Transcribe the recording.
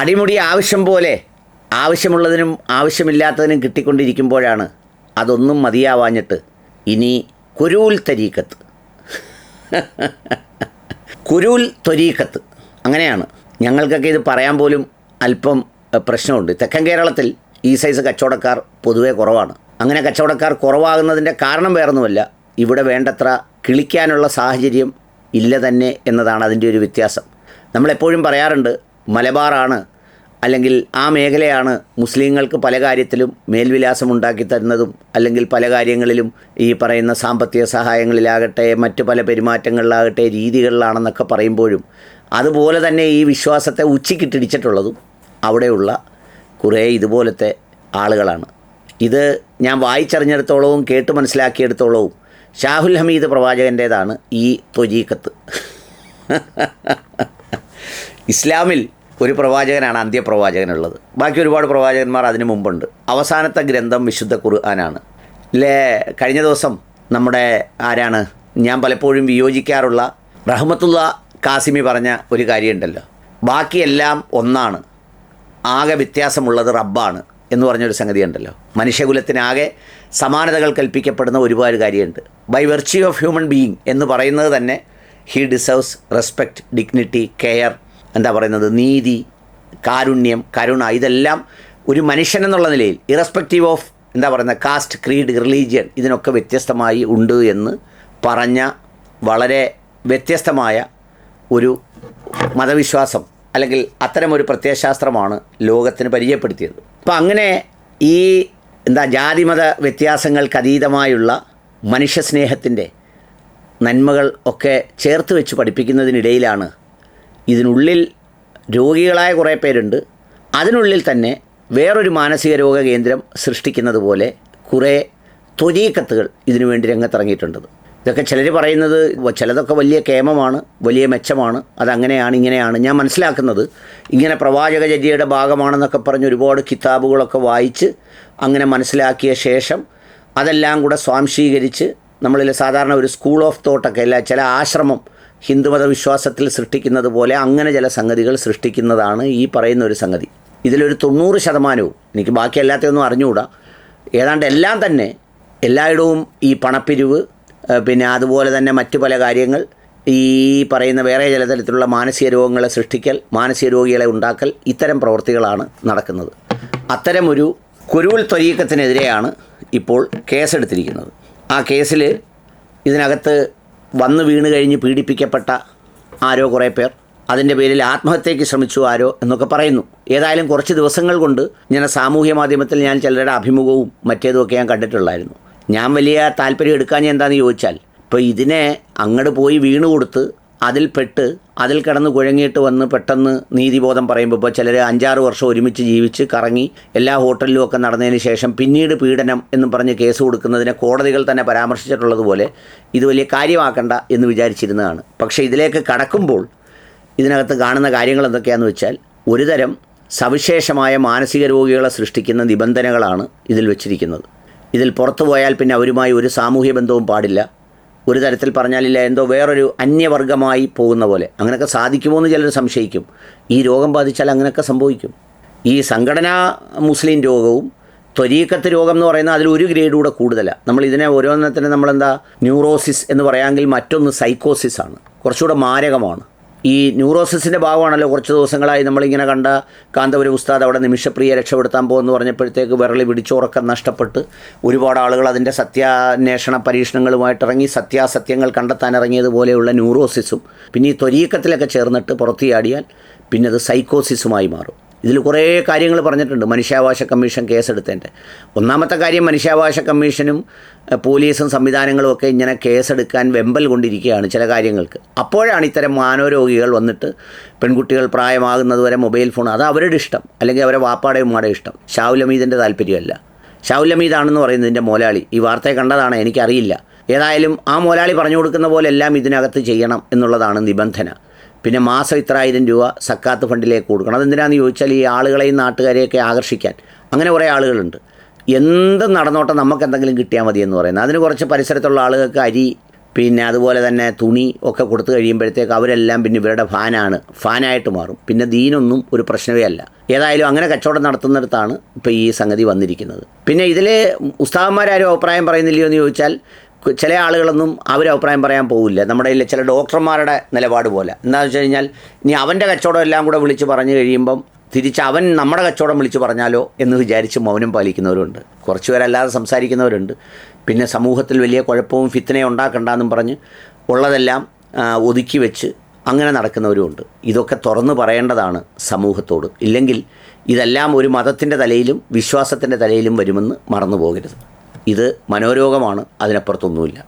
അടിമുടി ആവശ്യം പോലെ ആവശ്യമുള്ളതിനും ആവശ്യമില്ലാത്തതിനും കിട്ടിക്കൊണ്ടിരിക്കുമ്പോഴാണ് അതൊന്നും മതിയാവാഞ്ഞിട്ട് ഇനി കുരൂൽ തരീക്കത്ത്. കുരൂൽ ത്വരീക്കത്ത്. അങ്ങനെയാണ്. ഞങ്ങൾക്കൊക്കെ ഇത് പറയാൻ പോലും അല്പം പ്രശ്നമുണ്ട്. തെക്കൻ കേരളത്തിൽ ഈ സൈസ് കച്ചവടക്കാർ പൊതുവേ കുറവാണ്. അങ്ങനെ കച്ചവടക്കാർ കുറവാകുന്നതിന്റെ കാരണം വേറൊന്നുമല്ല. ഇവിടെ വേണ്ടത്ര കിളിക്കാനുള്ള സാഹചര്യം ഇല്ല തന്നെ എന്നതാണ് അതിന്റെ ഒരു വ്യത്യാസം. നമ്മളെപ്പോഴും പറയാറുണ്ട് മലബാറാണ് അല്ലെങ്കിൽ ആ മേഖലയാണ് മുസ്ലിങ്ങൾക്ക് പല കാര്യത്തിലും മേൽവിലാസം ഉണ്ടാക്കി തരുന്നതും അല്ലെങ്കിൽ പല കാര്യങ്ങളിലും ഈ പറയുന്ന സാമ്പത്തിക സഹായങ്ങളിലാകട്ടെ മറ്റു പല പെരുമാറ്റങ്ങളിലാകട്ടെ രീതികളിലാണെന്നൊക്കെ പറയുമ്പോഴും അതുപോലെ തന്നെ ഈ വിശ്വാസത്തെ ഉച്ചക്കിട്ടിടിച്ചിട്ടുള്ളതും അവിടെയുള്ള കുറേ ഇതുപോലത്തെ ആളുകളാണ്. ഇത് ഞാൻ വായിച്ചറിഞ്ഞിടത്തോളവും കേട്ട് മനസ്സിലാക്കിയെടുത്തോളവും ഷാഹുൽ ഹമീദ് പ്രവാചകന്റേതാണ് ഈ ത്വജീക്കത്ത് ഇസ്ലാമിൽ ഒരു പ്രവാചകനാണ് അന്ത്യപ്രവാചകനുള്ളത്. ബാക്കി ഒരുപാട് പ്രവാചകന്മാർ അതിനു മുമ്പുണ്ട്. അവസാനത്തെ ഗ്രന്ഥം വിശുദ്ധ ഖുർആനാണ്. ഇല്ലേ കഴിഞ്ഞ ദിവസം നമ്മുടെ ആരാണ്? ഞാൻ പലപ്പോഴും വിയോജിക്കാറുള്ള റഹ്മത്തുള്ള കാസിമി പറഞ്ഞ ഒരു കാര്യമുണ്ടല്ലോ. ബാക്കിയെല്ലാം ഒന്നാണ്. ആകെ വ്യത്യാസമുള്ളത് റബ്ബാണ് എന്ന് പറഞ്ഞൊരു സംഗതി ഉണ്ടല്ലോ മനുഷ്യകുലത്തിനാകെ സമാനതകൾ കൽപ്പിക്കപ്പെടുന്ന ഒരുപാട് കാര്യമുണ്ട്. By virtue of human being എന്ന് പറയുന്നത് തന്നെ he deserves respect dignity care എന്താ പറയുന്നത്? നീതി കാരുണ്യം കരുണ ഇതെല്ലാം ഒരു മനുഷ്യൻ എന്നുള്ള നിലയിൽ ഇറസ്പെക്റ്റീവ് ഓഫ് എന്താ പറയുന്നത്? കാസ്റ്റ് ക്രീഡ് റിലീജിയൻ ഇതിനൊക്കെ വ്യത്യസ്തമായി ഉണ്ട് എന്ന് പറഞ്ഞ വളരെ വ്യത്യസ്തമായ ഒരു മതവിശ്വാസം അല്ലെങ്കിൽ അത്തരമൊരു പ്രത്യയശാസ്ത്രമാണ് ലോകത്തിന് പരിചയപ്പെടുത്തിയത്. അപ്പം അങ്ങനെ ഈ എന്താ ജാതിമത വ്യത്യാസങ്ങൾക്ക് അതീതമായുള്ള മനുഷ്യസ്നേഹത്തിന്റെ നന്മകൾ ഒക്കെ ചേർത്ത് വെച്ച് പഠിപ്പിക്കുന്നതിനിടയിലാണ് ഇതിനുള്ളിൽ രോഗികളായ കുറേ പേരുണ്ട്. അതിനുള്ളിൽ തന്നെ വേറൊരു മാനസിക രോഗ കേന്ദ്രം സൃഷ്ടിക്കുന്നത് പോലെ കുറേ ത്വരീക്കത്തുകൾ ഇതിനു വേണ്ടി രംഗത്തിറങ്ങിയിട്ടുണ്ട്. ഇതൊക്കെ ചിലർ പറയുന്നത് ചിലതൊക്കെ വലിയ കേമമാണ് വലിയ മെച്ചമാണ് അതങ്ങനെയാണ് ഇങ്ങനെയാണ്. ഞാൻ മനസ്സിലാക്കുന്നത് ഇങ്ങനെ പ്രവാചകചര്യയുടെ ഭാഗമാണെന്നൊക്കെ പറഞ്ഞ് ഒരുപാട് കിതാബുകളൊക്കെ വായിച്ച് അങ്ങനെ മനസ്സിലാക്കിയ ശേഷം അതെല്ലാം കൂടെ സ്വാംശീകരിച്ച് നമ്മളിൽ സാധാരണ ഒരു സ്കൂൾ ഓഫ് തോട്ടൊക്കെ അല്ല ചില ആശ്രമം ഹിന്ദുമത വിശ്വാസത്തിൽ സൃഷ്ടിക്കുന്നത് പോലെ അങ്ങനെ ചില സംഗതികൾ സൃഷ്ടിക്കുന്നതാണ് ഈ പറയുന്ന ഒരു സംഗതി. ഇതിലൊരു തൊണ്ണൂറ് ശതമാനവും എനിക്ക് ബാക്കി എല്ലാത്തെയൊന്നും അറിഞ്ഞുകൂടാ. ഏതാണ്ട് എല്ലാം തന്നെ എല്ലായിടവും ഈ പണപ്പിരിവ് പിന്നെ അതുപോലെ തന്നെ മറ്റു പല കാര്യങ്ങൾ ഈ പറയുന്ന വേറെ ചില തരത്തിലുള്ള മാനസിക രോഗങ്ങളെ സൃഷ്ടിക്കൽ മാനസിക രോഗികളെ ഉണ്ടാക്കൽ ഇത്തരം പ്രവൃത്തികളാണ് നടക്കുന്നത്. അത്തരമൊരു കുരുവൽ ത്വരീക്കത്തിനെതിരെയാണ് ഇപ്പോൾ കേസെടുത്തിരിക്കുന്നത്. ആ കേസിൽ ഇതിനകത്ത് വന്ന് വീണ് കഴിഞ്ഞ് പീഡിപ്പിക്കപ്പെട്ട ആരോ കുറേ പേർ. അതിന്റെ പേരിൽ ആത്മഹത്യയ്ക്ക് ശ്രമിച്ചു ആരോ എന്നൊക്കെ പറയുന്നു. ഏതായാലും കുറച്ച് ദിവസങ്ങൾ കൊണ്ട് ഞാൻ സാമൂഹ്യ മാധ്യമത്തിൽ ഞാൻ ചിലരുടെ അഭിമുഖവും മറ്റേതുമൊക്കെ ഞാൻ കണ്ടിട്ടുള്ളായിരുന്നു. ഞാൻ വലിയ താല്പര്യം എടുക്കാൻ എന്താണെന്ന് ചോദിച്ചാൽ ഇപ്പോൾ ഇതിനെ അങ്ങോട്ട് പോയി വീണ് കൊടുത്ത് അതിൽ പെട്ട് അതിൽ കിടന്ന് കുഴങ്ങിയിട്ട് വന്ന് പെട്ടെന്ന് നീതിബോധം പറയുമ്പോൾ ഇപ്പോൾ ചിലർ അഞ്ചാറ് വർഷം ഒരുമിച്ച് ജീവിച്ച് കറങ്ങി എല്ലാ ഹോട്ടലിലും ഒക്കെ നടന്നതിന് ശേഷം പിന്നീട് പീഡനം എന്ന് പറഞ്ഞ് കേസ് കൊടുക്കുന്നതിനെ കോടതികൾ തന്നെ പരാമർശിച്ചിട്ടുള്ളതുപോലെ ഇത് വലിയ കാര്യമാക്കണ്ട എന്ന് വിചാരിച്ചിരുന്നതാണ്. പക്ഷേ ഇതിലേക്ക് കടക്കുമ്പോൾ ഇതിനകത്ത് കാണുന്ന കാര്യങ്ങൾ എന്തൊക്കെയാണെന്ന് വെച്ചാൽ ഒരുതരം സവിശേഷമായ മാനസിക രോഗികളെ സൃഷ്ടിക്കുന്ന നിബന്ധനകളാണ് ഇതിൽ വെച്ചിരിക്കുന്നത്. ഇതിൽ പുറത്തു പോയാൽ പിന്നെ അവരുമായി ഒരു സാമൂഹ്യ ബന്ധവും പാടില്ല. ഒരു തരത്തിൽ പറഞ്ഞാലില്ല എന്തോ വേറൊരു അന്യവർഗമായി പോകുന്ന പോലെ. അങ്ങനെയൊക്കെ സാധിക്കുമോ എന്ന് ചിലർ സംശയിക്കും. ഈ രോഗം ബാധിച്ചാൽ അങ്ങനെയൊക്കെ സംഭവിക്കും. ഈ സംഘടനാ മുസ്ലിം രോഗവും ത്വരീക്കത്ത് രോഗം എന്ന് പറയുന്നത് അതിൽ ഒരു ഗ്രേഡ് കൂടെ കൂടുതലാണ് നമ്മൾ ഇതിനെ ഓരോന്നത്തിന് നമ്മളെന്താ ന്യൂറോസിസ് എന്ന് പറയാമെങ്കിൽ മറ്റൊന്ന് സൈക്കോസിസ് ആണ് കുറച്ചുകൂടെ മാരകമാണ്. ഈ ന്യൂറോസിസിന്റെ ഭാഗമാണല്ലോ കുറച്ച് ദിവസങ്ങളായി നമ്മളിങ്ങനെ കണ്ട കാന്തപുരം ഉസ്താദ് അവിടെ നിമിഷപ്രിയ രക്ഷപ്പെടുത്താൻ പോകുമെന്ന് പറഞ്ഞപ്പോഴത്തേക്ക് വിരളി പിടിച്ചുറക്കം നഷ്ടപ്പെട്ട് ഒരുപാട് ആളുകൾ അതിന്റെ സത്യാന്വേഷണ പരീക്ഷണങ്ങളുമായിട്ട് ഇറങ്ങി സത്യാസത്യങ്ങൾ കണ്ടെത്താൻ ഇറങ്ങിയതുപോലെയുള്ള ന്യൂറോസിസും പിന്നെ ഈ ത്വരീക്കത്തിലൊക്കെ ചേർന്നിട്ട് പുറത്തിയാടിയാൽ പിന്നെ അത് സൈക്കോസിസുമായി മാറും. ഇതിൽ കുറേ കാര്യങ്ങൾ പറഞ്ഞിട്ടുണ്ട് മനുഷ്യാവകാശ കമ്മീഷൻ കേസെടുത്തതിന്റെ. ഒന്നാമത്തെ കാര്യം മനുഷ്യാവകാശ കമ്മീഷനും പോലീസും സംവിധാനങ്ങളും ഒക്കെ ഇങ്ങനെ കേസെടുക്കാൻ വെമ്പൽ കൊണ്ടിരിക്കുകയാണ് ചില കാര്യങ്ങൾക്ക്. അപ്പോഴാണ് ഇത്തരം മാനോരോഗികൾ വന്നിട്ട് പെൺകുട്ടികൾ പ്രായമാകുന്നതുവരെ മൊബൈൽ ഫോൺ അത് അവരുടെ ഇഷ്ടം. അല്ലെങ്കിൽ അവരെ വാപ്പാടെ ഉമ്മാടെ ഇഷ്ടം. ഷാവുലമീദിന്റെ താല്പര്യമല്ല. ഷാവുലമീദാണെന്ന് പറയുന്നത് പറയുന്നതിന്റെ മോലാളി. ഈ വാർത്തയെ കണ്ടതാണ് എനിക്കറിയില്ല. ഏതായാലും ആ മോലാളി പറഞ്ഞു കൊടുക്കുന്ന പോലെ എല്ലാം ഇതിനകത്ത് ചെയ്യണം എന്നുള്ളതാണ് നിബന്ധന. പിന്നെ മാസം ഇത്ര ആയിരം രൂപ സക്കാത്ത് ഫണ്ടിലേക്ക് കൊടുക്കണം. അതെന്തിനാന്ന് ചോദിച്ചാൽ ഈ ആളുകളെയും നാട്ടുകാരെയൊക്കെ ആകർഷിക്കാൻ. അങ്ങനെ കുറേ ആളുകളുണ്ട്. എന്ത് നടന്നോട്ടെ നമുക്ക് എന്തെങ്കിലും കിട്ടിയാൽ മതി എന്ന് പറയുന്നത്. അതിന് കുറച്ച് പരിസരത്തുള്ള ആളുകൾക്ക് അരി പിന്നെ അതുപോലെ തന്നെ തുണി ഒക്കെ കൊടുത്തു കഴിയുമ്പോഴത്തേക്ക് അവരെല്ലാം പിന്നെ ഇവരുടെ ഫാനാണ് ഫാനായിട്ട് മാറും. പിന്നെ ദീനൊന്നും ഒരു പ്രശ്നമേ അല്ല. ഏതായാലും അങ്ങനെ കച്ചവടം നടത്തുന്നിടത്താണ് ഇപ്പോൾ ഈ സംഗതി വന്നിരിക്കുന്നത്. പിന്നെ ഇതിൽ ഉസ്താവന്മാരും അഭിപ്രായം പറയുന്നില്ലയോ എന്ന് ചോദിച്ചാൽ ചില ആളുകളൊന്നും അവരഭിപ്രായം പറയാൻ പോകില്ല നമ്മുടെ ചില ഡോക്ടർമാരുടെ നിലപാട് പോലെ. എന്താണെന്ന് വെച്ച് കഴിഞ്ഞാൽ ഇനി അവന്റെ കച്ചവടം എല്ലാം കൂടെ വിളിച്ച് പറഞ്ഞു കഴിയുമ്പം തിരിച്ച് അവൻ നമ്മുടെ കച്ചവടം വിളിച്ച് പറഞ്ഞാലോ എന്ന് വിചാരിച്ച് മൗനം പാലിക്കുന്നവരുണ്ട്. കുറച്ച് പേരല്ലാതെ സംസാരിക്കുന്നവരുണ്ട്. പിന്നെ സമൂഹത്തിൽ വലിയ കുഴപ്പവും ഫിത്തനയും ഉണ്ടാക്കണ്ടെന്നും പറഞ്ഞ് ഉള്ളതെല്ലാം ഒതുക്കി വെച്ച് അങ്ങനെ നടക്കുന്നവരുമുണ്ട്. ഇതൊക്കെ തുറന്നു പറയേണ്ടതാണ് സമൂഹത്തോട്. ഇല്ലെങ്കിൽ ഇതെല്ലാം ഒരു മതത്തിന്റെ തലയിലും വിശ്വാസത്തിന്റെ തലയിലും വരുമെന്ന് മറന്നു പോകരുത് ഇത് മനോരോഗമാണ് അതിനപ്പുറത്തൊന്നുമില്ല.